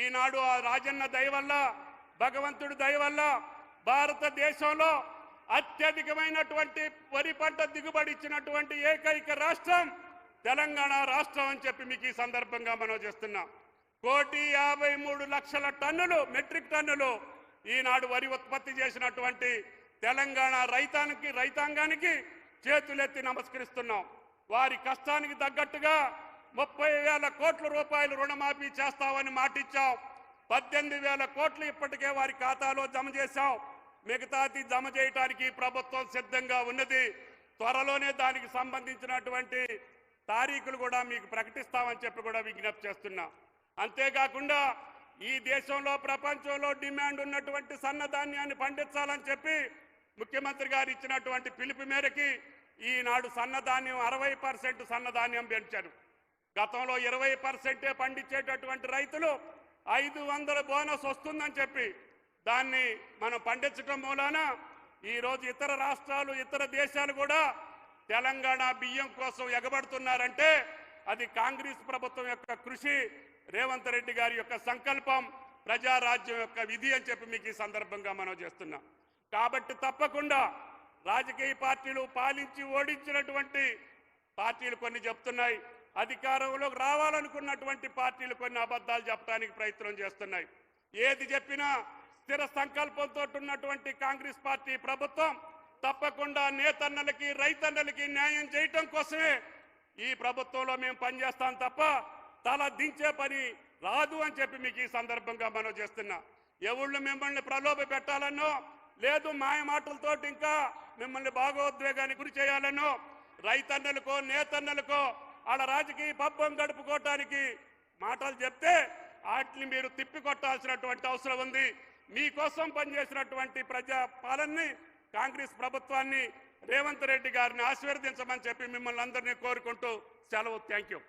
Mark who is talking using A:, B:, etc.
A: ఈనాడు ఆ రాజన్న దయ వల్ల భగవంతుడి దయ వల్ల భారతదేశంలో అత్యధికమైనటువంటి వరి పంట దిగుబడి ఇచ్చినటువంటి ఏకైక రాష్ట్రం తెలంగాణ రాష్ట్రం అని చెప్పి మీకు ఈ సందర్భంగా మనం చేస్తున్నాం. కోటి యాభై మూడు లక్షల టన్నులు మెట్రిక్ టన్నులు ఈనాడు వరి ఉత్పత్తి చేసినటువంటి తెలంగాణ రైతానికి రైతాంగానికి చేతులెత్తి నమస్కరిస్తున్నాం. వారి కష్టానికి తగ్గట్టుగా ముప్పై వేల కోట్ల రూపాయలు రుణమాఫీ చేస్తామని మాటిచ్చాం. పద్దెనిమిది వేల కోట్లు ఇప్పటికే వారి ఖాతాలో జమ చేశాం. మిగతాది జమ చేయటానికి ప్రభుత్వం సిద్ధంగా ఉన్నది. త్వరలోనే దానికి సంబంధించినటువంటి తారీఖులు కూడా మీకు ప్రకటిస్తామని చెప్పి కూడా విజ్ఞప్తి చేస్తున్నా. అంతేకాకుండా ఈ దేశంలో ప్రపంచంలో డిమాండ్ ఉన్నటువంటి సన్నధాన్యాన్ని పండించాలని చెప్పి ముఖ్యమంత్రి గారు ఇచ్చినటువంటి పిలుపు మేరకి ఈనాడు సన్నధాన్యం అరవై పర్సెంట్ సన్నధాన్యం పెంచారు. గతంలో ఇరవై పర్సెంటే పండించేటటువంటి రైతులు ఐదు వందల బోనస్ వస్తుందని చెప్పి దాన్ని మనం పండించడం మూలాన ఈరోజు ఇతర రాష్ట్రాలు ఇతర దేశాలు కూడా తెలంగాణ బియ్యం కోసం ఎగబడుతున్నారంటే అది కాంగ్రెస్ ప్రభుత్వం యొక్క కృషి రేవంత్ రెడ్డి గారి యొక్క సంకల్పం ప్రజారాజ్యం యొక్క విధి అని చెప్పి మీకు ఈ సందర్భంగా మనం చేస్తున్నాం. కాబట్టి తప్పకుండా రాజకీయ పార్టీలు పాలించి ఓడించినటువంటి పార్టీలు కొన్ని చెప్తున్నాయి. అధికారంలోకి రావాలనుకున్నటువంటి పార్టీలు కొన్ని అబద్ధాలు చెప్పడానికి ప్రయత్నం చేస్తున్నాయి. ఏది చెప్పినా స్థిర సంకల్పంతో ఉన్నటువంటి కాంగ్రెస్ పార్టీ ప్రభుత్వం తప్పకుండా నేతన్నలకి రైతన్నలకి న్యాయం చేయటం కోసమే ఈ ప్రభుత్వంలో మేము పనిచేస్తాం తప్ప తల దించే పని రాదు అని చెప్పి మీకు ఈ సందర్భంగా మనం చేస్తున్నా. ఎవళ్ళు మిమ్మల్ని ప్రలోభ పెట్టాలనో లేదు మాయమాటలతోటి ఇంకా మిమ్మల్ని భాగోద్వేగానికి గురి చేయాలనో రైతన్నలకో నేతన్నలకో వాళ్ళ రాజకీయ పబ్బం గడుపుకోవటానికి మాటలు చెప్తే వాటిని మీరు తిప్పికొట్టాల్సినటువంటి అవసరం ఉంది. మీకోసం పనిచేసినటువంటి ప్రజా పాలనని కాంగ్రెస్ ప్రభుత్వాన్ని రేవంత్ రెడ్డి గారిని ఆశీర్వదించమని చెప్పి మిమ్మల్ని అందరినీ కోరుకుంటూ సెలవు. Thank you